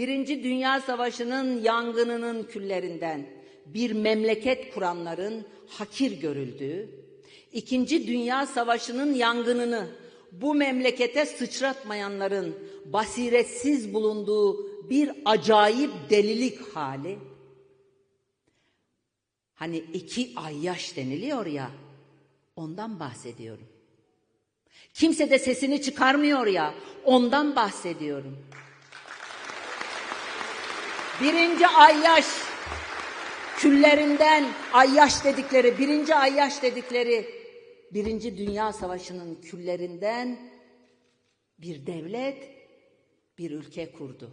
Birinci Dünya Savaşı'nın yangınının küllerinden bir memleket kuranların hakir görüldüğü, İkinci Dünya Savaşı'nın yangınını bu memlekete sıçratmayanların basiretsiz bulunduğu bir acayip delilik hali. Hani iki ay yaş deniliyor ya, ondan bahsediyorum. Kimse de sesini çıkarmıyor ya, ondan bahsediyorum. Birinci ayyaş küllerinden ayyaş dedikleri, birinci ayyaş dedikleri Birinci Dünya Savaşı'nın küllerinden bir devlet, bir ülke kurdu.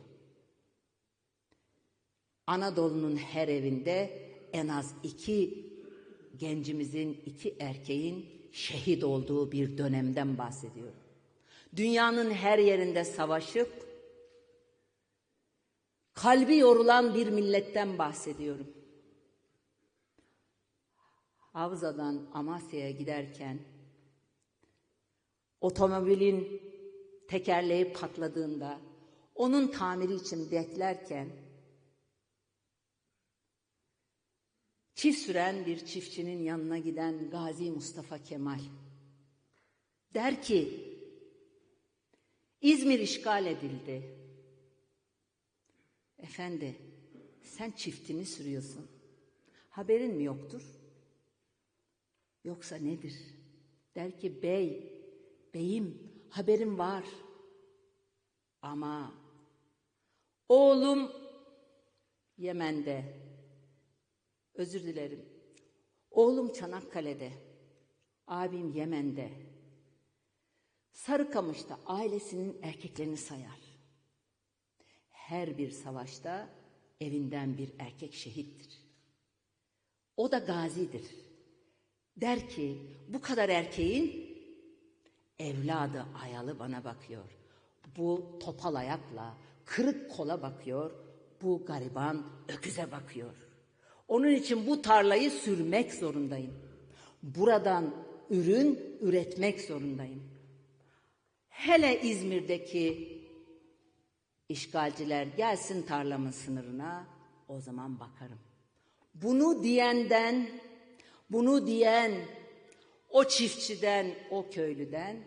Anadolu'nun her evinde en az iki gencimizin, iki erkeğin şehit olduğu bir dönemden bahsediyorum. Dünyanın her yerinde savaşıp kalbi yorulan bir milletten bahsediyorum. Havza'dan Amasya'ya giderken otomobilin tekerleği patladığında onun tamiri için beklerken çift süren bir çiftçinin yanına giden Gazi Mustafa Kemal der ki İzmir işgal edildi. Efendi sen çiftini sürüyorsun. Haberin mi yoktur? Yoksa nedir? Der ki bey, beyim haberim var. Ama oğlum Yemen'de, özür dilerim, oğlum Çanakkale'de, abim Yemen'de, Sarıkamış'ta ailesinin erkeklerini sayar. Her bir savaşta evinden bir erkek şehittir. O da gazidir. Der ki bu kadar erkeğin evladı ayalı bana bakıyor. Bu topal ayakla kırık kola bakıyor. Bu gariban öküze bakıyor. Onun için bu tarlayı sürmek zorundayım. Buradan ürün üretmek zorundayım. Hele İzmir'deki işgalciler gelsin tarlamın sınırına o zaman bakarım. Bunu diyenden bunu diyen o çiftçiden, o köylüden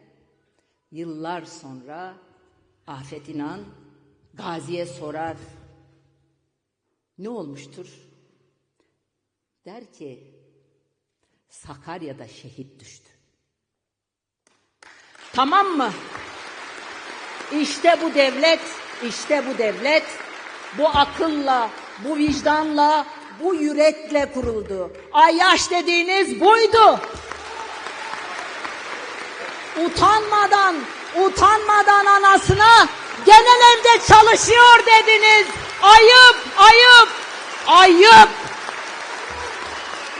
yıllar sonra Afet İnan Gazi'ye sorar. Ne olmuştur? Der ki Sakarya'da şehit düştü. Tamam mı? İşte bu devlet, işte bu devlet bu akılla, bu vicdanla, bu yürekle kuruldu. Ayyaş dediğiniz buydu. Utanmadan, utanmadan anasına genel evde çalışıyor dediniz. Ayıp, ayıp, ayıp.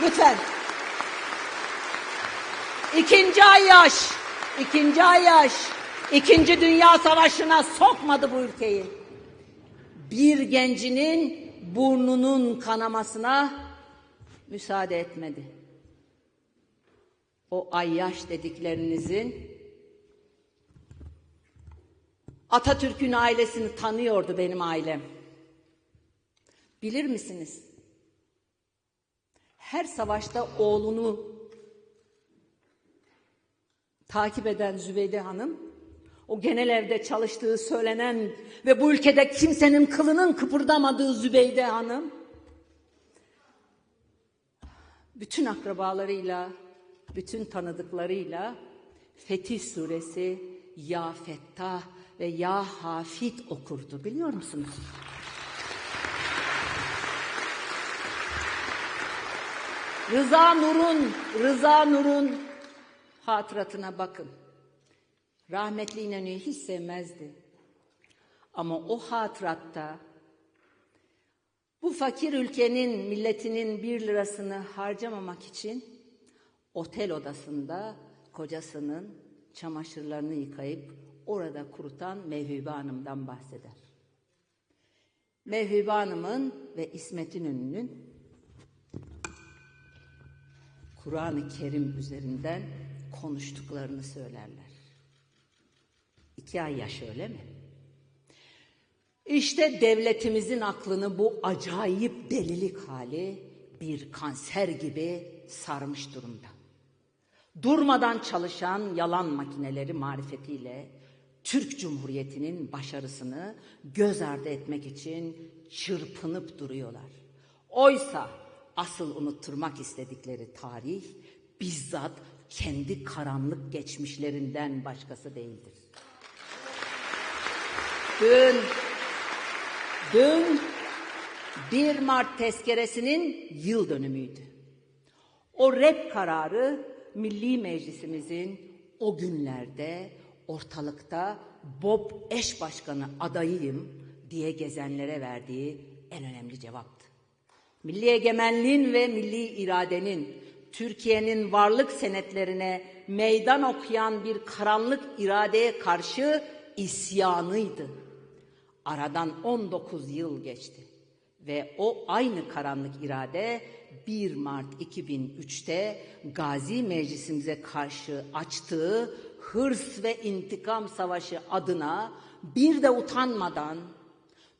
Lütfen. İkinci Ayyaş, ikinci Ayyaş, ikinci Dünya Savaşı'na sokmadı bu ülkeyi. Bir gencinin burnunun kanamasına müsaade etmedi. O ayyaş dediklerinizin Atatürk'ün ailesini tanıyordu benim ailem. Bilir misiniz? Her savaşta oğlunu takip eden Zübeyde Hanım, o genel evde çalıştığı söylenen ve bu ülkede kimsenin kılının kıpırdamadığı Zübeyde Hanım, bütün akrabalarıyla, bütün tanıdıklarıyla Fetih Suresi, Ya Fettah ve Ya Hafid okurdu biliyor musunuz? Rıza Nur'un, Rıza Nur'un hatıratına bakın. Rahmetli İnönü'yü hiç sevmezdi. Ama o hatıratta bu fakir ülkenin, milletinin bir lirasını harcamamak için otel odasında kocasının çamaşırlarını yıkayıp orada kurutan Mevhibe Hanım'dan bahseder. Mevhibe Hanım'ın ve İsmet İnönü'nün Kur'an-ı Kerim üzerinden konuştuklarını söylerler. İki ay yaş öyle mi? İşte devletimizin aklını bu acayip delilik hali bir kanser gibi sarmış durumda. Durmadan çalışan yalan makineleri marifetiyle Türk Cumhuriyeti'nin başarısını göz ardı etmek için çırpınıp duruyorlar. Oysa asıl unutturmak istedikleri tarih bizzat kendi karanlık geçmişlerinden başkası değildir. Dün, dün 1 Mart tezkeresinin yıl dönümüydü. O rep kararı Milli Meclisimizin o günlerde ortalıkta Bob eş başkanı adayıyım diye gezenlere verdiği en önemli cevaptı. Milli egemenliğin ve milli iradenin Türkiye'nin varlık senetlerine meydan okuyan bir karanlık iradeye karşı isyanıydı. Aradan 19 yıl geçti ve o aynı karanlık irade 1 Mart 2003'te Gazi Meclisimize karşı açtığı hırs ve intikam savaşı adına bir de utanmadan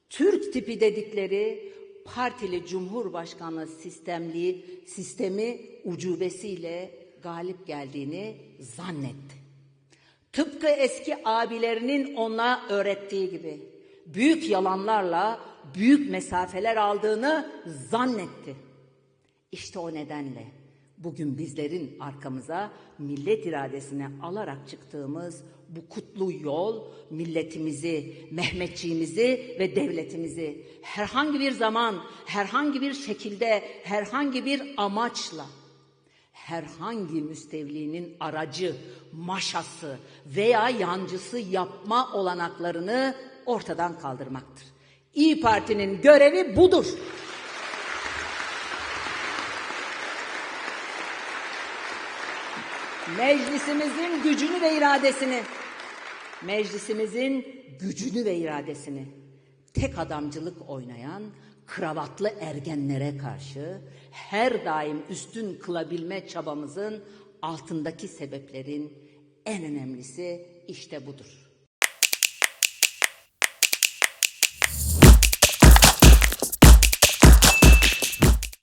Türk tipi dedikleri partili cumhurbaşkanlığı sistemli sistemi ucubesiyle galip geldiğini zannetti. Tıpkı eski abilerinin ona öğrettiği gibi büyük yalanlarla büyük mesafeler aldığını zannetti. İşte o nedenle bugün bizlerin arkamıza millet iradesine alarak çıktığımız bu kutlu yol milletimizi, Mehmetçiğimizi ve devletimizi herhangi bir zaman, herhangi bir şekilde, herhangi bir amaçla herhangi müstevlinin aracı, maşası veya yancısı yapma olanaklarını ortadan kaldırmaktır. İyi Parti'nin görevi budur. Meclisimizin gücünü ve iradesini, meclisimizin gücünü ve iradesini tek adamcılık oynayan kravatlı ergenlere karşı her daim üstün kılabilme çabamızın altındaki sebeplerin en önemlisi işte budur.